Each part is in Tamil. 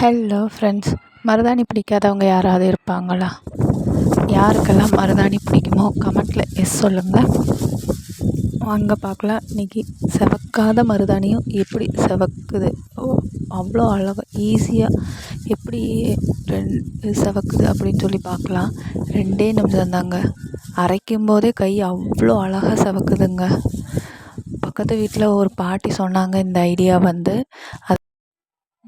ஹலோ ஃப்ரெண்ட்ஸ் மருதாணி பிடிக்காதவங்க யாராவது இருப்பாங்களா? யாருக்கெல்லாம் மருதாணி பிடிக்குமோ கமெண்ட்டில் எஸ் சொல்லுங்கள் வாங்க பார்க்கலாம். இன்றைக்கி செவக்காத மருதாணியும் எப்படி செவக்குது? ஓ அவ்வளோ அழகாக ஈஸியாக எப்படி ரெண்டு செவக்குது அப்படின்னு சொல்லி பார்க்கலாம். ரெண்டே நிமிஷம் தாங்க. அரைக்கும் போதே கை அவ்வளோ அழகாக செவக்குதுங்க. பக்கத்து வீட்டில் ஒரு பாட்டி சொன்னாங்க இந்த ஐடியா வந்து. அது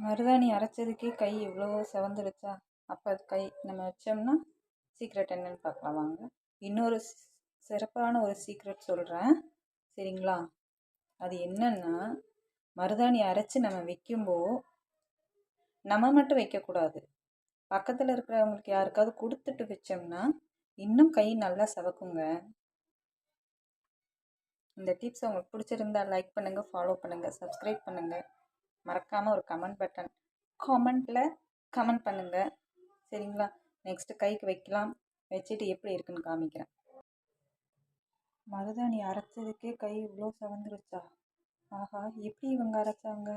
மருதாணி அரைச்சதுக்கே கை இவ்வளோ செவந்துடுச்சா அப்போ அது கை நம்ம வச்சோம்னா சீக்ரெட் என்னன்னு பார்க்கலாம் வாங்க. இன்னொரு சிறப்பான ஒரு சீக்ரெட் சொல்கிறேன் சரிங்களா? அது என்னன்னா மருதாணி அரைச்சி நம்ம வைக்கும்போ நம்ம மட்டும் வைக்கக்கூடாது. பக்கத்தில் இருக்கிறவங்களுக்கு யாருக்காவது கொடுத்துட்டு வச்சோம்னா இன்னும் கை நல்லா சவக்குங்க. இந்த டிப்ஸ் உங்களுக்கு பிடிச்சிருந்தா லைக் பண்ணுங்கள் ஃபாலோ பண்ணுங்கள் சப்ஸ்கிரைப் பண்ணுங்கள் மறக்காமல் ஒரு கமெண்ட் பட்டன் கமெண்ட்டில் கமெண்ட் பண்ணுங்கள் சரிங்களா? நெக்ஸ்ட்டு கைக்கு வைக்கலாம். வச்சுட்டு எப்படி இருக்குன்னு காமிக்கிறேன். மருதாணி அரைச்சதுக்கே கை இவ்வளோ சவந்துருச்சா? ஆஹா எப்படி இவங்க அரைச்சாங்க?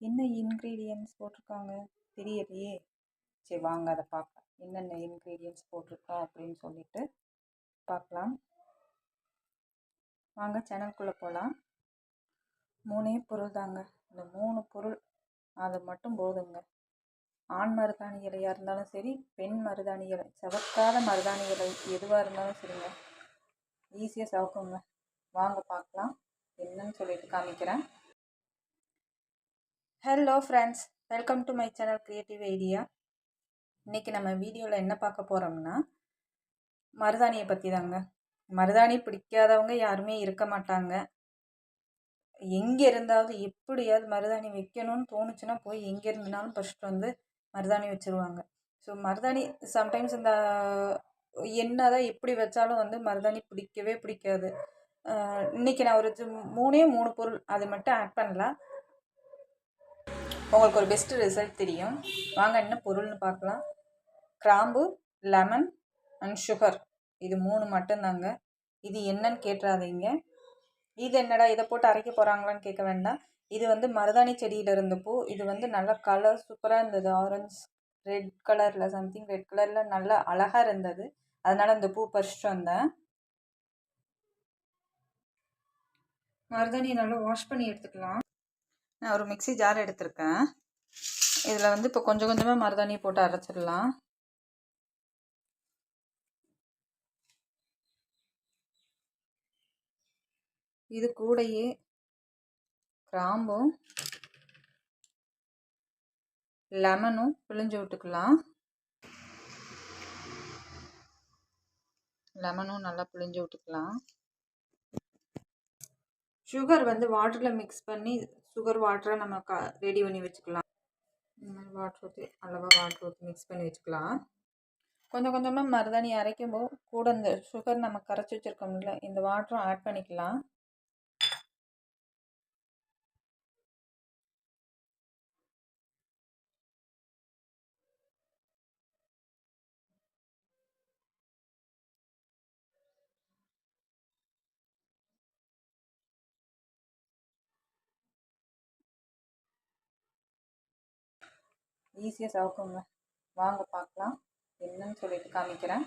என்ன இன்க்ரீடியன்ஸ் போட்டிருக்காங்க? தெரியலையே. சரி வாங்க அதை பார்க்கலாம் என்னென்ன இன்க்ரீடியன்ஸ் போட்டிருக்கோம் அப்படின்னு சொல்லிட்டு பார்க்கலாம். வாங்க சேனல்குள்ளே போகலாம் மூணே பொருள் தாங்க. இந்த மூணு பொருள் அது மட்டும் போதுங்க. ஆண் மருதாணி இலையாக இருந்தாலும் சரி பெண் மருதாணி இலை சவக்காத மருதாணி இலை எதுவாக இருந்தாலும் சரிங்க. ஈஸியாக சவக்குங்க. வாங்க பார்க்கலாம் என்னன்னு சொல்லிட்டு காமிக்கிறேன். Hello friends welcome to my channel creative idea இன்றைக்கி நம்ம வீடியோவில் என்ன பார்க்க போகிறோம்னா மருதாணியை பற்றி தாங்க மருதாணி பிடிக்காதவங்க யாருமே இருக்க மாட்டாங்க. எங்கே இருந்தாவது எப்படியாவது மருதாணி வைக்கணும்னு தோணுச்சுன்னா போய் எங்கே இருந்துனாலும் ஃபஸ்ட்டு வந்து மருதாணி வச்சுருவாங்க. ஸோ மருதாணி சம்டைம்ஸ் இந்த என்னதான் எப்படி வச்சாலும் வந்து மருதாணி பிடிக்கவே பிடிக்காது. இன்றைக்கி இன்னைக்கு நான் ஒரு மூணே மூணு பொருள் அது மட்டும் ஆட் பண்ணலாம். உங்களுக்கு ஒரு பெஸ்ட் ரிசல்ட் தெரியும். வாங்க என்ன பொருள்னு பார்க்கலாம். கிராம்பு லெமன் அண்ட் சுகர் இது மூணு மட்டும்தாங்க. இது என்னன்னு கேட்டுறாதீங்க. இது என்னடா இதை போட்டு அரைக்க போகிறாங்களான்னு கேட்க வேண்டாம். இது வந்து மருதாணி செடியில் இருந்த பூ. இது வந்து நல்லா கலர் சூப்பராக இருந்தது. ஆரஞ்ச் ரெட் கலரில் சம்திங் ரெட் கலரில் நல்லா அழகாக இருந்தது. அதனால் அந்த பூ பறிச்சிட்டு வந்தேன். மருதாணியை நல்லா வாஷ் பண்ணி எடுத்துக்கலாம். நான் ஒரு மிக்ஸி ஜார் எடுத்திருக்கேன். இதில் வந்து இப்போ கொஞ்சம் கொஞ்சமாக மருதாணியை போட்டு அரைச்சிடலாம். இது கூடயே கிராம்பும் லெமனும் பிழிஞ்சு விட்டுக்கலாம். லெமனும் நல்லா பிழிஞ்சு விட்டுக்கலாம். சுகர் வந்து வாட்டரில் மிக்ஸ் பண்ணி சுகர் வாட்டரை நம்ம க ரெடி பண்ணி வச்சுக்கலாம். இந்த மாதிரி வாட்டர் ஊற்றி அளவாக வாட்டர் ஊற்றி மிக்ஸ் பண்ணி வச்சுக்கலாம். கொஞ்சம் கொஞ்சமாக மருதாணி அரைக்கும்போது கூட இந்த சுகர் நம்ம கரைச்சி வச்சுருக்கோம்ல இந்த வாட்டரும் ஆட் பண்ணிக்கலாம். ஈஸியாக சவுக்குங்க வாங்க பார்க்கலாம் என்னன்னு சொல்லிட்டு காமிக்கிறேன்.